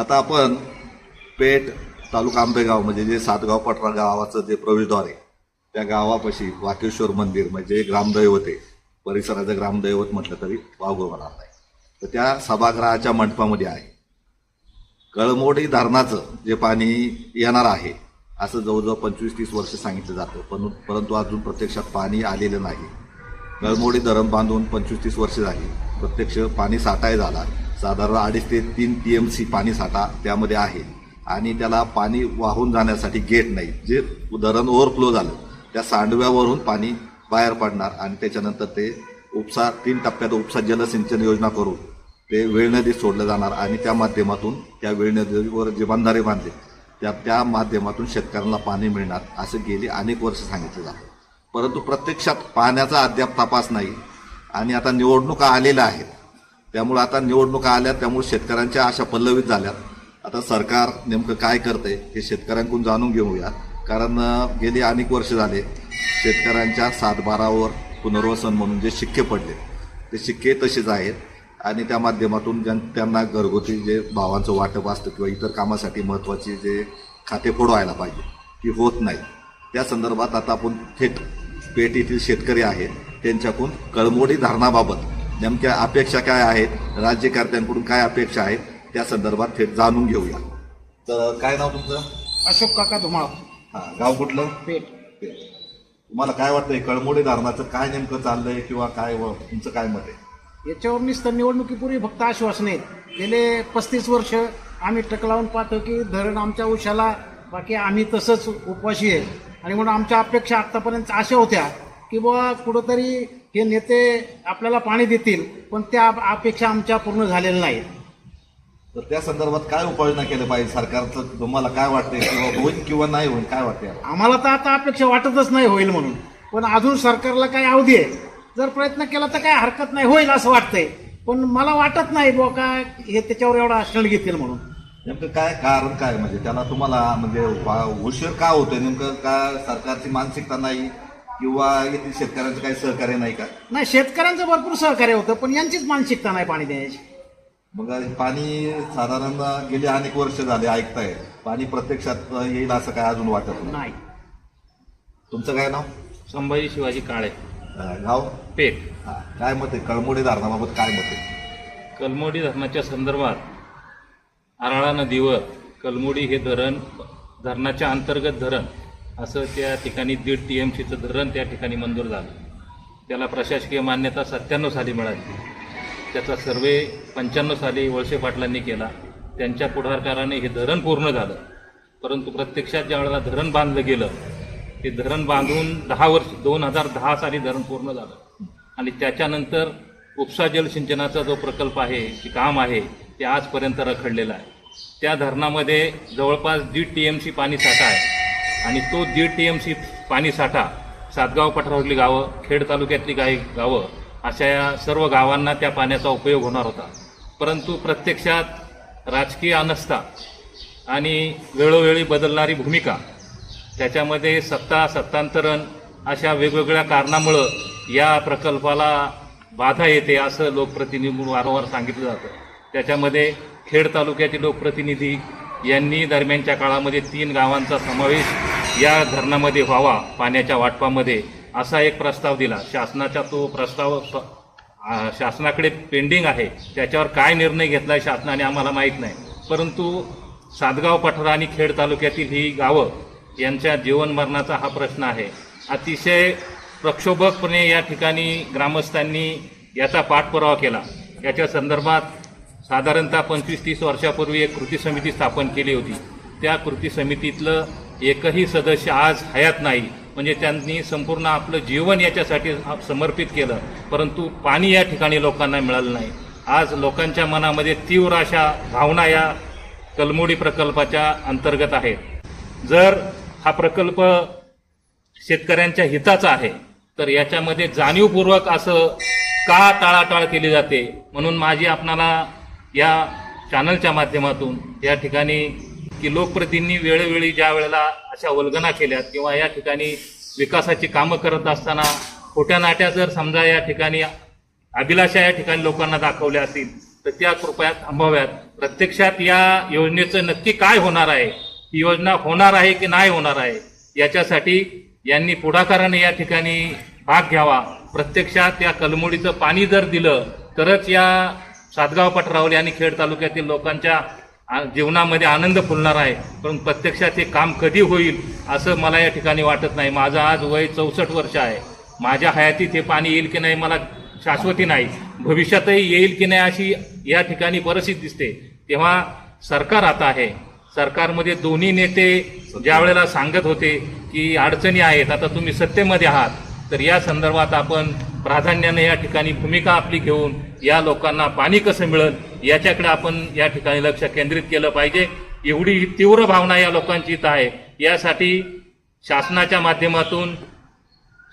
आता आपण पेठ तालुका आंबेगाव म्हणजे जे सातगाव पटरा गावाचं जे प्रवेशद्वार आहे त्या गावापाशी वाकेश्वर मंदिर म्हणजे ग्रामदैवत आहे. परिसराचं ग्रामदैवत म्हटलं तरी वावगं होणार नाही. तर त्या सभागृहाच्या मंडपामध्ये आहे. कळमोडी धरणाचं जे पाणी येणार आहे असं जवळजवळ पंचवीस तीस वर्ष सांगितलं जातं. पण परंतु अजून प्रत्यक्षात पाणी आलेलं नाही. कळमोडी धरण बांधून पंचवीस तीस वर्ष झाली. प्रत्यक्ष पाणी साठाय झाला साधारण अडीच ते तीन टी एम सी पाणी साठा त्यामध्ये आहे. आणि त्याला पाणी वाहून जाण्यासाठी गेट नाही जे धरण ओव्हरफ्लो झालं त्या सांडव्यावरून पाणी बाहेर पडणार आणि त्याच्यानंतर ते उपसा तीन टप्प्यात उपसा जलसिंचन योजना करून ते वेळ नदीत सोडलं जाणार आणि त्या माध्यमातून त्या वेळ नदीवर जे बंधारे बांधले त्या त्या माध्यमातून शेतकऱ्यांना पाणी मिळणार असं गेली अनेक वर्ष सांगितलं जातं. परंतु प्रत्यक्षात पाण्याचा अद्याप तपास नाही आणि आता निवडणुका आलेल्या आहेत. त्यामुळे आता निवडणुका आल्या त्यामुळे शेतकऱ्यांच्या आशा पल्लवित झाल्यात. आता सरकार नेमकं काय करते हे शेतकऱ्यांकडून जाणून घेऊया कारण गेली अनेक वर्ष झाले शेतकऱ्यांच्या सातबारावर पुनर्वसन म्हणून जे शिक्के पडले ते शिक्के तसेच आहेत. आणि त्या माध्यमातून ज्यां त्यांना घरगुती जे भावांचं वाटप असतं किंवा इतर कामासाठी महत्त्वाची जे खाते फोडवायला पाहिजे ती होत नाही. त्या संदर्भात आता आपण थेट पेठ येथील शेतकरी आहेत त्यांच्याकडून कळमोडी धरणाबाबत नेमक्या अपेक्षा काय आहेत राज्यकर्त्यांकडून काय अपेक्षा आहेत त्या संदर्भात थेट जाणून घेऊया. तर काय नाव तुमचं? अशोक काका धुमाळ. हा गाव कुठलं? पेठ. पेठ. तुम्हाला काय वाटतंय कळमोडी धरणाचं काय नेमकं चाललंय किंवा काय व- तुमचं काय मत आहे? याच्यावर नुसतं निवडणुकीपूर्वी फक्त आश्वासन आहेत. गेले पस्तीस वर्ष आम्ही टक लावून पाहतो की धरण आमच्या उशाला बाकी आम्ही तसंच उपवाशी आहे. आणि म्हणून आमच्या अपेक्षा आत्तापर्यंत अशा होत्या की बुवा कुठंतरी हे नेते आपल्याला पाणी देतील पण त्या अपेक्षा आमच्या पूर्ण झालेल्या नाहीत. तर त्या संदर्भात काय उपाययोजना केल्या पाहिजे सरकारचं? तुम्हाला काय वाटतंय? किंवा होईल किंवा नाही होईल काय वाटतंय याला? आम्हाला तर आता अपेक्षा वाटतच नाही होईल म्हणून. पण अजून सरकारला काय अवधी आहे. जर प्रयत्न केला तर काय हरकत नाही होईल असं वाटतंय. पण मला वाटत नाही बुवा काय हे त्याच्यावर एवढा आश्रय घेतील म्हणून. नेमकं काय कारण काय? म्हणजे त्याला तुम्हाला म्हणजे वा- उशीर का होतोय? नेमकं का सरकारची मानसिकता नाही? किंवा येथील शेतकऱ्यांचं काही सहकार्य नाही का? नाही शेतकऱ्यांचं भरपूर सहकार्य होतं पण यांचीच मानसिकता नाही पाणी देण्याची मग पाणी साधारण गेले अनेक वर्ष झाले ऐकताय. पाणी प्रत्यक्षात येईल असं काय अजून वाटत नाही? नाही. तुमचं काय नाव? संभाजी शिवाजी काळे. अं, गाव? पेठ. हा, काय मत आहे? कळमोडी धरणाबाबत काय मत आहे? कलमोडी धरणाच्या संदर्भात आराळा नदीवर कलमोडी हे धरण धरणाच्या अंतर्गत धरण असं त्या ठिकाणी दीड टी एम सीचं धरण त्या ठिकाणी मंजूर झालं. त्याला प्रशासकीय मान्यता सत्त्याण्णव साली मिळाली. त्याचा सर्वे पंच्याण्णव साली वळसे पाटलांनी केला. त्यांच्या पुढाकाराने हे धरण पूर्ण झालं. परंतु प्रत्यक्षात ज्या वेळेला धरण बांधलं गेलं ते धरण बांधून दहा वर्ष दोन हजार दहा साली धरण पूर्ण झालं. आणि त्याच्यानंतर उपसा जलसिंचनाचा जो प्रकल्प आहे जे काम आहे ते आजपर्यंत रखडलेलं आहे. त्या धरणामध्ये जवळपास दीड टी एम सी पाणी साठा आहे. आणि तो दीड टी एम सी पाणी साठा सातगाव पठारातली गावं खेड तालुक्यातली काही गावं अशा या सर्व गावांना त्या पाण्याचा उपयोग होणार होता. परंतु प्रत्यक्षात राजकीय अनस्था आणि वेळोवेळी बदलणारी भूमिका त्याच्यामध्ये सत्ता सत्तांतरण अशा वेगवेगळ्या कारणामुळं या प्रकल्पाला बाधा येते असं लोकप्रतिनिधी वारंवार सांगितलं जातं. त्याच्यामध्ये खेड तालुक्यातील लोकप्रतिनिधी यांनी दरम्यानच्या काळामध्ये तीन गावांचा समावेश या धरणामध्ये व्हावा पाण्याच्या वाटपामध्ये असा एक प्रस्ताव दिला. शासनाचा तो प्रस्ताव शासनाकडे पेंडिंग आहे. त्याच्यावर काय निर्णय घेतला आहे शासनाने आम्हाला माहीत नाही. परंतु सातगाव पठारा आणि खेड तालुक्यातील ही गावं यांच्या जीवन मरणाचा हा प्रश्न आहे. अतिशय प्रक्षोभकपणे या ठिकाणी ग्रामस्थांनी याचा पाठपुरावा केला. याच्या संदर्भात साधारणतः पंचवीस तीस वर्षापूर्वी एक कृती समिती स्थापन केली होती. त्या कृती समितीतलं एकही सदस्य आज हयात नाही. म्हणजे त्यांनी संपूर्ण आपलं जीवन याच्यासाठी समर्पित केलं. परंतु पाणी या ठिकाणी लोकांना मिळालं नाही. आज लोकांच्या मनामध्ये तीव्र अशा भावना या कलमोडी प्रकल्पाच्या अंतर्गत आहेत. जर हा प्रकल्प शेतकऱ्यांच्या हिताचा आहे तर याच्यामध्ये जाणीवपूर्वक असं का टाळाटाळ केली जाते? म्हणून माझी आपणाला या चॅनलच्या माध्यमातून या ठिकाणी की लोकप्रतिनिधी वेळोवेळी ज्या वेळेला अशा वल्गना केल्यात किंवा या ठिकाणी विकासाची कामं करत असताना खोट्या नाट्या जर समजा या ठिकाणी अभिलाषा या ठिकाणी लोकांना दाखवल्या असतील तर त्या कृपया थांबाव्यात. प्रत्यक्षात या योजनेचं नक्की काय होणार आहे? ही योजना होणार आहे की नाही होणार आहे? याच्यासाठी यांनी पुढाकाराने या ठिकाणी भाग घ्यावा. प्रत्यक्षात या कलमोडीचं पाणी जर दिलं तरच या सातगाव पटरावली आणि खेड तालुक्यातील लोकांच्या जीवनामध्ये आनंद फुलणार आहे. पण प्रत्यक्षात हे काम कधी होईल असं मला या ठिकाणी वाटत नाही. माझं आज वय चौसष्ट वर्ष आहे. माझ्या हयातीत हे पाणी येईल की नाही मला शाश्वती नाही. भविष्यातही येईल की नाही अशी या ठिकाणी परिस्थिती दिसते. तेव्हा सरकार आता आहे. सरकारमध्ये दोन्ही नेते ज्या वेळेला सांगत होते की अडचणी आहेत आता तुम्ही सत्तेमध्ये आहात तर या संदर्भात आपण प्राधान्याने या ठिकाणी भूमिका आपली घेऊन या लोकांना पाणी कसं मिळेल याच्याकडे आपण या ठिकाणी लक्ष केंद्रित केलं पाहिजे. एवढी ही तीव्र भावना या लोकांची इथं आहे. यासाठी शासनाच्या माध्यमातून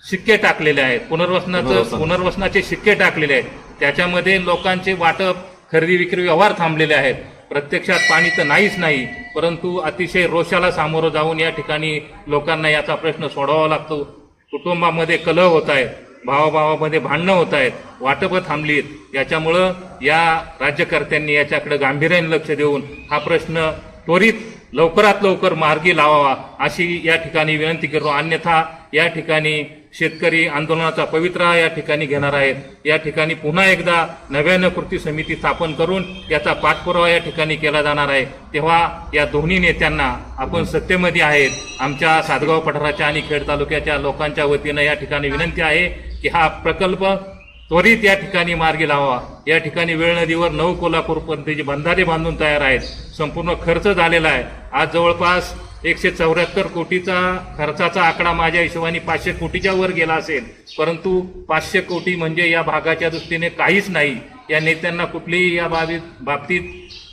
शिक्के टाकलेले आहेत. पुनर्वसनाचं पुनर्वसन. पुनर्वसनाचे शिक्के टाकलेले आहेत. त्याच्यामध्ये लोकांचे वाटप खरेदी विक्री व्यवहार थांबलेले आहेत. प्रत्यक्षात पाणी तर नाहीच नाही परंतु अतिशय रोषाला सामोरं जाऊन या ठिकाणी लोकांना याचा प्रश्न सोडवावा लागतो. कुटुंबामध्ये कलह होत आहेत भावाभावामध्ये भांडणं होत आहेत वाटपं थांबलीत. याच्यामुळं या राज्यकर्त्यांनी याच्याकडे गांभीर्याने लक्ष देऊन हा प्रश्न त्वरित लवकरात लवकर मार्गी लावावा अशी या ठिकाणी विनंती करतो. अन्यथा या ठिकाणी शेतकरी आंदोलनाचा पवित्रा या ठिकाणी घेणार आहेत. या ठिकाणी पुन्हा एकदा नव्यानं कृती समिती स्थापन करून याचा पाठपुरावा या ठिकाणी केला जाणार आहे. तेव्हा या दोन्ही नेत्यांना आपण सत्तेमध्ये आहेत. आमच्या सातगाव पठाराच्या आणि खेड तालुक्याच्या लोकांच्या वतीनं या ठिकाणी विनंती आहे की हा प्रकल्प त्वरित या ठिकाणी मार्गी लावा या ठिकाणी वेळ नदीवर नऊ कोल्हापूरपर्यंतचे बंधारे बांधून तयार आहेत. संपूर्ण खर्च झालेला आहे. आज जवळपास एकशे चौऱ्याहत्तर कोटीचा खर्चाचा आकडा माझ्या हिशोबाने पाचशे कोटीच्या वर गेला असेल. परंतु पाचशे कोटी म्हणजे या भागाच्या दृष्टीने काहीच नाही. या नेत्यांना कुठलीही या बाबीत बाबतीत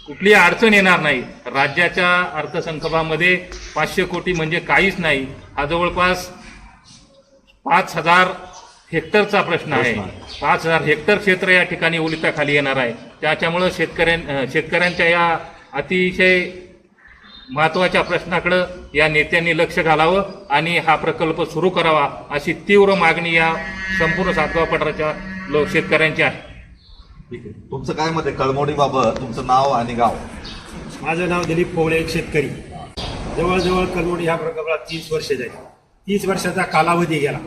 कुठलीही अडचण येणार नाही. राज्याच्या अर्थसंकल्पामध्ये पाचशे कोटी म्हणजे काहीच नाही. हा जवळपास पाच हजार हेक्टरचा प्रश्न आहे. पाच हजार हेक्टर क्षेत्र या ठिकाणी ओलिताखाली येणार आहे. त्याच्यामुळं शेतकऱ्यां शेतकऱ्यांच्या या अतिशय महत्त्वाच्या प्रश्नाकडं या नेत्यांनी लक्ष घालावं आणि हा प्रकल्प सुरू करावा अशी तीव्र मागणी या संपूर्ण सातगाव पठाराच्या लोक शेतकऱ्यांची आहे. ठीक आहे. तुमचं काय मत आहे? कळमोडीबाबत तुमचं नाव आणि गाव. माझं नाव दिलीप पोवळे एक शेतकरी. जवळजवळ कलमोडी ह्या प्रकल्पाला तीस वर्ष झाली. तीस वर्षाचा कालावधी गेला.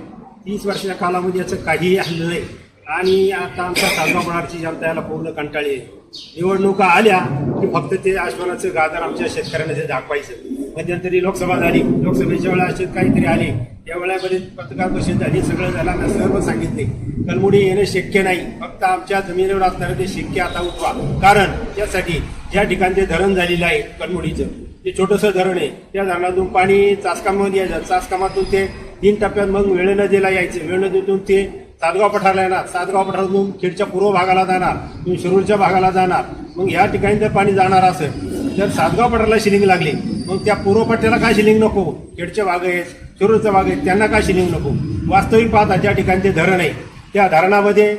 तीस वर्षाच्या कालावधी याचं काहीही हल्लं नाही. आणि आता आमच्या तालुका पडारची जनता याला पूर्ण कंटाळी आहे. निवडणुका आल्या की फक्त ते आश्वानाचं गाजर आमच्या शेतकऱ्यांना ते दाखवायचं. मध्यंतरी लोकसभा झाली लोकसभेच्या वेळा असे काहीतरी आले. या वेळामध्ये पत्रकार परिषद झाली सगळं झालं सर्व सांगितले. कलमुडी येणं शक्य नाही. फक्त आमच्या जमिनीवर असणारं ते शक्य आता उठवा. कारण त्यासाठी ज्या ठिकाणी ते धरण झालेलं आहे कलमुडीचं ते छोटंसं धरण आहे. त्या धरणातून पाणी चासकामध्ये यायचं चासकामातून ते तीन टप्प्यात मग वेळ नदीला यायचं. वेळ नदीतून ते सातगाव पठारला येणार. सातगाव पठारातून खेडच्या पूर्व भागाला जाणार. तुम्ही शिरूरच्या भागाला जाणार. मग ह्या ठिकाणी जर पाणी जाणार असेल तर सातगाव पठारला शिलिंग लागली. मग त्या पूर्व पट्ट्याला काय शिलिंग नको? खेडच्या भाग आहेत शिरूरचा भाग आहेत त्यांना काय शिलिंग नको? वास्तविक पाहता ज्या ठिकाणी ते धरण आहे. त्या धरणामध्ये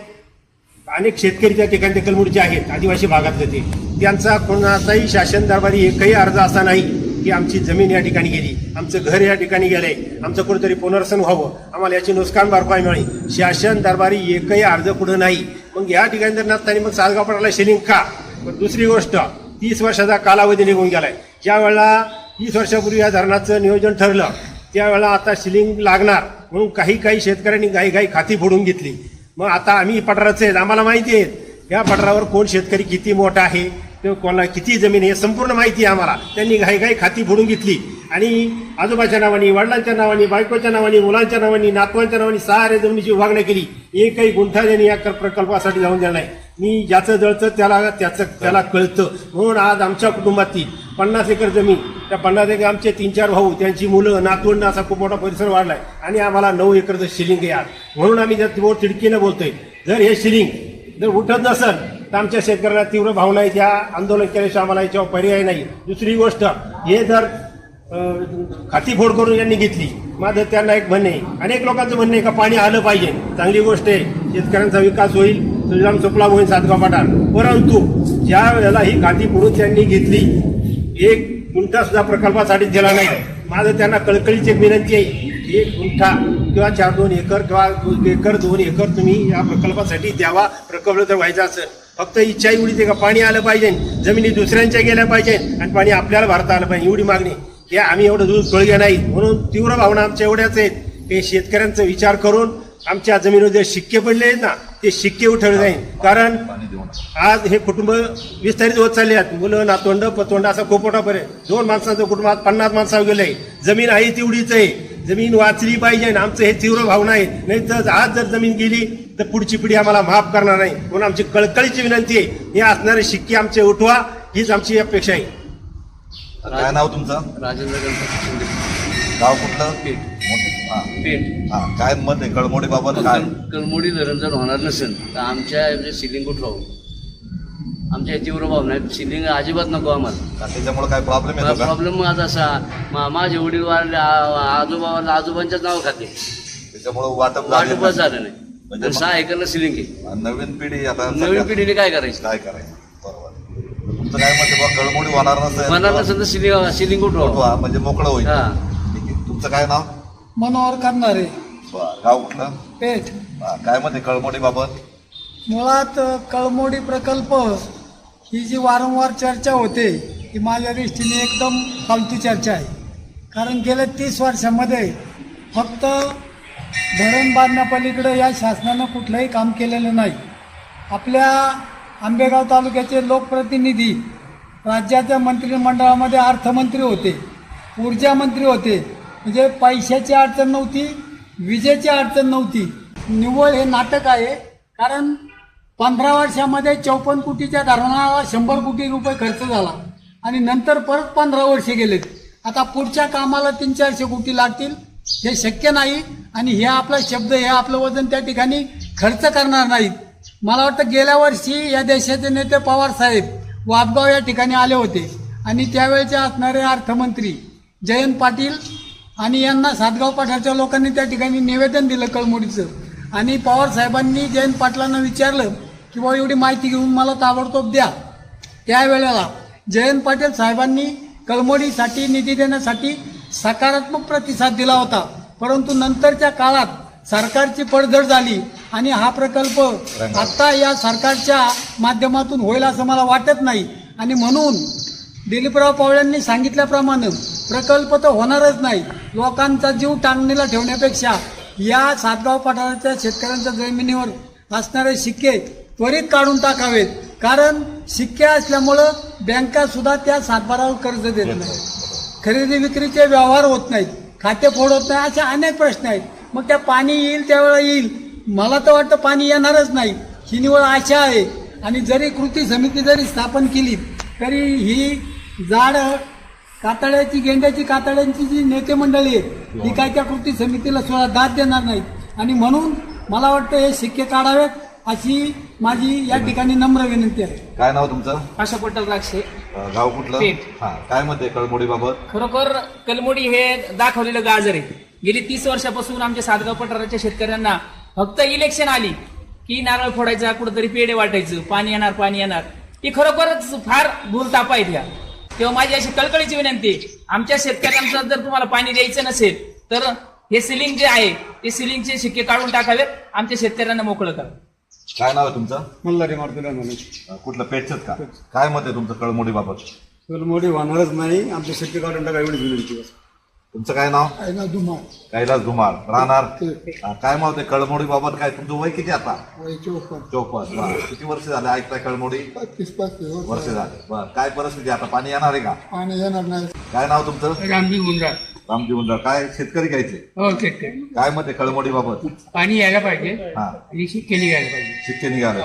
अनेक शेतकरी त्या ठिकाणी ते कलमुडचे आहेत आदिवासी भागातले ते. त्यांचा कोणाचाही शासन दरबारी एकही अर्ज असा नाही की आमची जमीन या ठिकाणी गेली आमचं घर या ठिकाणी गेलंय आमचं कुठेतरी पुनर्सन व्हावं आम्हाला याची नुकसान भरपाई मिळेल. शासन दरबारी एकही अर्ज कुठं नाही. मग या ठिकाणी जर नसताना मग सासगाव पडायला शिलिंग का? पण दुसरी गोष्ट तीस वर्षाचा कालावधी निघून गेलाय. ज्या वेळेला तीस वर्षापूर्वी या धरणाचं नियोजन ठरलं त्यावेळेला आता शिलिंग लागणार म्हणून काही काही शेतकऱ्यांनी गाई गाई खाती फोडून घेतली. मग आता आम्ही पठाराचे आहेत आम्हाला माहिती आहे या पठारावर कोण शेतकरी किती मोठा आहे? तो कोणाला किती जमीन आहे हे संपूर्ण माहिती आहे आम्हाला. त्यांनी घाई घाई खाती फोडून घेतली. आणि आजोबाच्या नावाने वडिलांच्या नावाने बायकोच्या नावाने मुलांच्या नावाने नातवांच्या नावाने सारे जमिनीची विभागणी केली. एकही गुंठा त्यांनी या प्रकल्पासाठी जाऊन दिला नाही. मी ज्याचं जळतं त्याला त्याचं त्याला कळतं. म्हणून आज आमच्या कुटुंबातील पन्नास एकर जमीन त्या पन्नास एकर आमचे तीन चार भाऊ त्यांची मुलं नातवंड असा खूप मोठा परिसर वाढला आहे आणि आम्हाला नऊ एकरचं शिलिंग आहे आज. म्हणून आम्ही त्या बोर तिडकीनं बोलतोय. जर हे शिलिंग जर उठत नसेल तर आमच्या शेतकऱ्यांना तीव्र भावना आहे त्या आंदोलन केल्याशिवाय आम्हाला याच्यावर पर्याय नाही. दुसरी गोष्ट हे जर खातीफोड करून यांनी घेतली माझं त्यांना एक म्हणणे अनेक लोकांचं म्हणणे आहे का पाणी आलं पाहिजे. चांगली गोष्ट आहे शेतकऱ्यांचा विकास होईल. श्रीराम सुपला होईल सातगाव पाठार परंतु ज्या वेळेला ही खाती फोडून त्यांनी घेतली एक गुंठा सुद्धा प्रकल्पासाठी दिला नाही. माझं त्यांना कळकळीची विनंती आहे. एक गुंठा किंवा चार दोन एकर किंवा एकर दोन एकर तुम्ही या प्रकल्पासाठी द्यावा प्रकल्प जर व्हायचा असेल. फक्त इच्छा एवढीच आहे का पाणी आलं पाहिजे जमिनी दुसऱ्यांच्या गेल्या पाहिजे आणि पाणी आपल्याला भरता आलं पाहिजे एवढी मागणी. हे आम्ही एवढं दूध कळगे नाही. म्हणून तीव्र भावना आमच्या एवढ्याच आहेत. की शेतकऱ्यांचा विचार करून आमच्या जमिनीवर जे शिक्के पडले आहेत ना ते शिक्के उठवले जाईल. कारण आज हे कुटुंब विस्तारित होत चालले आहेत. मुलं नातवंड पतवंड असा खोपोटापर्यंत दोन माणसांचं कुटुंब आज पन्नास माणसावर गेलंय जमीन आहे तेवढीच आहे. जमीन वाचली पाहिजे आणि आमचं हे तीव्र भावना आहे नाही तर आज जर जमीन गेली तर पुढची पिढी आम्हाला माफ करणार नाही. म्हणून आमची कळकळीची विनंती आहे हे असणारे शिक्के आमचे उठवा हीच आमची अपेक्षा आहे. काय नाव तुमचं? राजेंद्र गणपती शिंदे गाव कुठलं? पेठ. हा. पेठ. हा. काय मत आहे? कळमोडी बाबत काय धरण जर होणार नसेल तर आमच्या म्हणजे सिलिंग कुठं आमच्या हे भावना आहे. सिलिंग अजिबात नको आम्हाला. त्याच्यामुळे काय प्रॉब्लेम येतो का? प्रॉब्लेम माझा असा मा- माझे वडील वारले आ- आजोबा वारले आजोबांच्याच नाव खाते. त्याच्यामुळे वाटप झालेलं वाटपच नाही. झालं नाही. म्हणजे आणि सहा एकरला सिलिंग आहे. नवीन पिढी आता नवीन पिढीने काय करायचं? काय करायचं? बरोबर. तुमचं काय मत आहे बा कळमोडी होणार नसेल सिलिंग सिलिंग उठवा. उठवा, म्हणजे मोकळं होईल. हा. ठीक आहे. तुमचं काय नाव? मनोहर करणारे. बरं गाव कुठलं? पेठ. काय मत आहे कळमोडी बाबत? मुळात कळमोडी प्रकल्प ही जी वारंवार चर्चा होते ती माझ्या दृष्टीने एकदम फालतू चर्चा आहे. कारण गेल्या तीस वर्षामध्ये फक्त धरण बांधण्यापलीकडं या शासनानं कुठलंही काम केलेलं नाही. आपल्या आंबेगाव तालुक्याचे लोकप्रतिनिधी राज्याच्या मंत्रिमंडळामध्ये अर्थमंत्री होते ऊर्जा मंत्री होते. म्हणजे पैशाची अडचण नव्हती विजेची अडचण नव्हती. निव्वळ हे नाटक आहे कारण पंधरा वर्षामध्ये चौपन्न कोटीच्या धरणाला शंभर कोटी रुपये खर्च झाला. आणि नंतर परत पंधरा वर्षे गेलेत. आता पुढच्या कामाला तीन चारशे कोटी लागतील हे शक्य नाही. आणि हे आपला शब्द हे आपलं वजन त्या ठिकाणी खर्च करणार नाहीत. मला वाटतं गेल्या वर्षी या देशाचे नेते पवार साहेब वाबगाव या ठिकाणी आले होते. आणि त्यावेळेचे असणारे अर्थमंत्री जयंत पाटील आणि यांना सातगाव पाठाच्या लोकांनी त्या ठिकाणी निवेदन दिलं कळमुडीचं. आणि पवार साहेबांनी जयंत पाटलांना विचारलं की बाबा एवढी माहिती घेऊन मला ताबडतोब द्या. त्यावेळेला जयंत पाटील साहेबांनी कळमोडीसाठी निधी देण्यासाठी सकारात्मक प्रतिसाद दिला होता. परंतु नंतरच्या काळात सरकारची पडझड झाली आणि हा प्रकल्प आता या सरकारच्या माध्यमातून होईल असं मला वाटत नाही. आणि म्हणून दिलीपराव पवारांनी सांगितल्याप्रमाणे प्रकल्प तर होणारच नाही. लोकांचा जीव टांगणीला ठेवण्यापेक्षा या सातगाव पठाराच्या शेतकऱ्यांच्या जमिनीवर असणारे शिक्के त्वरित काढून टाकावेत. कारण शिक्के असल्यामुळं बँका सुद्धा त्या सातबारावर कर्ज देत नाही खरेदी विक्रीचे व्यवहार होत नाहीत. खाते फोड होत नाही असे अनेक प्रश्न आहेत. मग त्या पाणी येईल त्यावेळेला येईल. मला तर वाटतं पाणी येणारच नाही. ही निवड आशा आहे. आणि जरी कृती समिती जरी स्थापन केली तरी ही जाड कातड्याची गेंड्याची कातड्यांची जी नेते मंडळी आहे ही. काय त्या कृती समितीला सुद्धा दाद देणार नाहीत. आणि म्हणून मला वाटतं हे शिक्के काढावेत. अशी माझी या ठिकाणी नम्र विनंती आहे. काय नाव तुमचं? आशा पटेल राक्षे. अं, गाव कुठलं? पेठ. हा काय मत आहे कळमोडी बाबत खरोखर कलमोडी हे दाखवलेलं गाजर आहे. गेली तीस वर्षापासून आमच्या सातगाव पठाराच्या शेतकऱ्यांना फक्त इलेक्शन आली की नारळ फोडायचा कुठंतरी पेढे वाटायचं पाणी येणार पाणी येणार. ही खरोखरच फार भूलताप आहेत ह्या. तेव्हा माझी अशी कळकळीची विनंती आहे, आमच्या शेतकऱ्यांचं जर तुम्हाला पाणी द्यायचं नसेल तर हे सिलिंग जे आहे ते सिलिंगचे शिक्के काढून टाकावेत आमच्या शेतकऱ्यांना मोकळं करा. काय नाव आहे तुमचं? मल्हारी मारुतीला म्हणून कुठलं पेठच का? काय मत आहे तुमचं कळमोडी बाबत मोठी होणारच नाही आमच्या शेती काढून टाका एवढी विनंती तुमचं काय नाव? कैलास धुमाळ. राहणार? हा, काय मत आहे कळमोडी बाबत काय तुमचं वय किती आता? बरं. किती वर्ष झाले ऐकताय कळमोडी? वर्ष. झाले. बर. काय परिस्थिती आता? पाणी येणार आहे का? पाणी येणार नाही. काय नाव तुमचं? रामजी गुंडा रामजी मुंडळ काय शेतकरी घ्यायचे? हो शेतकरी. काय मत आहे कळमोडी बाबत पाणी यायला पाहिजे. हा. आणि शिक्के निघायला पाहिजे. शिक्के निघाले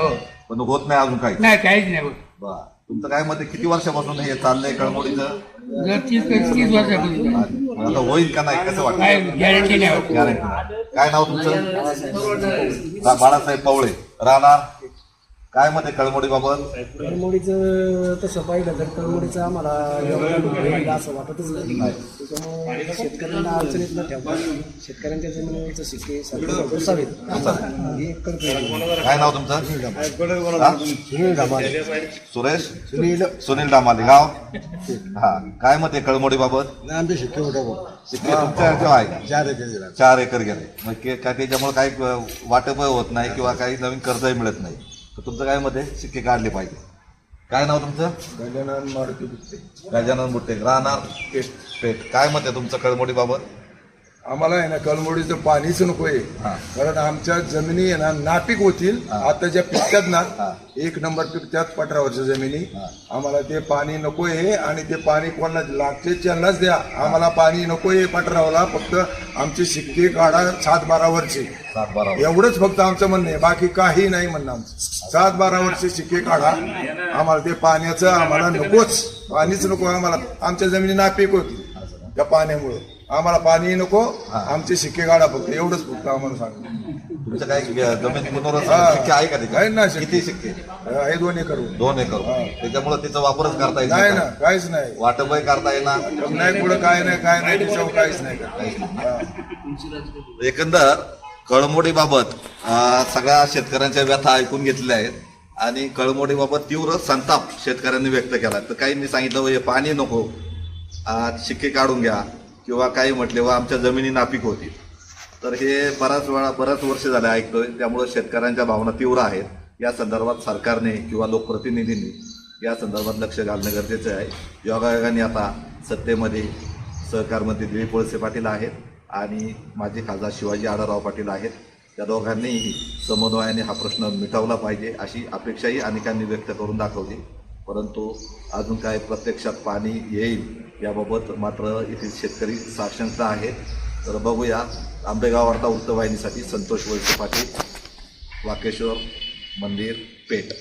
पण होत नाही अजून काही. नाही काहीच नाही बर. तुमचं काय मत आहे? किती वर्षापासून हे चाललंय कळमोडीचं जर तीस तीस वर्षापूर्वी आता होईल का नाही? कसं वाटतं? गॅरंटी नाही. काय नाव तुमचं? रा- बाळासाहेब पवळे. राहणार? काय मत आहे कळमोडी बाबत? कळमोडीचं तसं पाहिलं तर कळमोडीचं आम्हाला योगदान होईल असं वाटतच नाही. त्याच्यामुळे शेतकऱ्यांना अडचणीत न ठेवता शेतकऱ्यांच्या जमिनीवरचं शिक्के ही एक कल्पना काय नाव तुमचं? हा? सुनील धामाले सुरेश? सुनील. सुनील दामाले गाव? हा. काय मत आहे कळमोडी बाबत? नाही आमचे शिक्के होता शिक्के तुमच्या किंवा आहे? चार एकर दिला. चार एकर गेले. मग के- काय त्याच्यामुळे काही अ, वाटप होत नाही किंवा काही नवीन कर्जही मिळत नाही? तर तुमचं काय मत आहे? शिक्के काढले पाहिजे. काय नाव तुमचं? गजानन मारुती गुप्ते. गजानन बुट्टे राहणार पेठ पेठ काय मत आहे तुमचं? कळमोडी बाबत आम्हाला आहे ना कलमोडीचं पाणीच नकोय. हा. कारण आमच्या जमिनी आहे ना नापीक होतील. आता ज्या पिकतात ना. एक नंबर पिकतात पठारावरच्या जमिनी. हा. आम्हाला ते पाणी नकोय आणि ते पाणी कोणाला लागते त्यांनाच द्या. आम्हाला पाणी नकोय पठारावला फक्त आमचे शिक्के काढा सात बारा वर्षे. बारा एवढंच फक्त आमचं म्हणणं आहे. बाकी काही नाही म्हणणं आमचं. सात बारा वर्षे शिक्के काढा. आम्हाला ते पाण्याचं आम्हाला नकोच. पाणीच नको आम्हाला. आमच्या जमिनी नापीक होती. त्या पाण्यामुळे. आम्हाला पाणी नको आमचे शिक्के काढा फक्त एवढंच फक्त आम्हाला सांगा. तुमचं काय जमीन पुनर्वसन. शिक्के आहे का आहे त्याच्यात? ना शिक्के. किती शिक्के? हे दोन एकर दोन एकर. त्याच्यामुळे तिचा वापरच करता येत नाही ना नाही काहीच नाही. वाटपही करता येणार नाही. पुढं काय नाही काय नाही त्याच्यावर काहीच नाही हा. एकंदर कळमोडीबाबत अ, सगळ्या शेतकऱ्यांच्या व्यथा ऐकून घेतलेल्या आहेत. आणि कळमोडीबाबत तीव्र संताप शेतकऱ्यांनी व्यक्त केला. तर काहींनी सांगितलं "हो, हे पाणी नको. शिक्के काढून घ्या. किंवा काही म्हटले व आमच्या जमिनी नापीक होतील तर हे बराच वेळा बऱ्याच वर्ष झाले ऐकतोय. त्यामुळं शेतकऱ्यांच्या भावना तीव्र आहेत. या संदर्भात सरकारने किंवा लोकप्रतिनिधींनी या संदर्भात लक्ष घालणं गरजेचं आहे. योगायोगाने आता सत्तेमध्ये सहकारमंत्री दिलीप वळसे पाटील आहेत आणि माजी खासदार शिवाजी आढाराव पाटील आहेत. त्या दोघांनीही समन्वयाने हा प्रश्न मिटवला पाहिजे अशी अपेक्षाही अनेकांनी व्यक्त करून दाखवली. परंतु अजून काय प्रत्यक्षात पाणी येईल याबाबत मात्र येथील शेतकरी साशंक आहेत. तर बघूया आंबेगाव वार्ता वृत्तवाहिनीसाठी संतोष वळसे पाटील वाकेश्वर मंदिर पेठ.